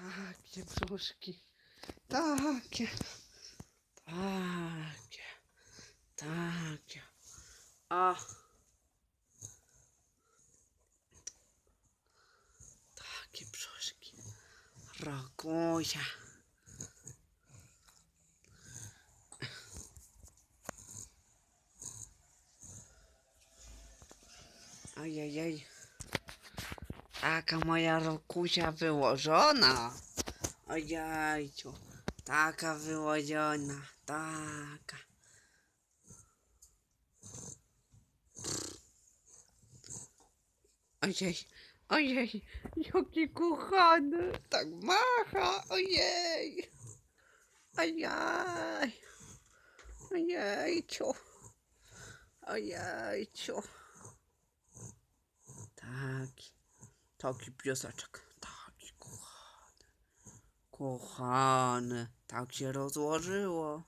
Takie brzuszki. Takie. Takie. Takie. A. Takie brzuszki. Ragusia. Ojej. Taka moja rokusia wyłożona. Ojejciu. Taka wyłożona. Taka. Ojej. Ojej. Jaki kochany. Tak macha. Ojej. Ojej. Ojejciu. Ojejciu. Taki. Taki pieseczek. Taki kochany. Kochany. Tak się rozłożyło.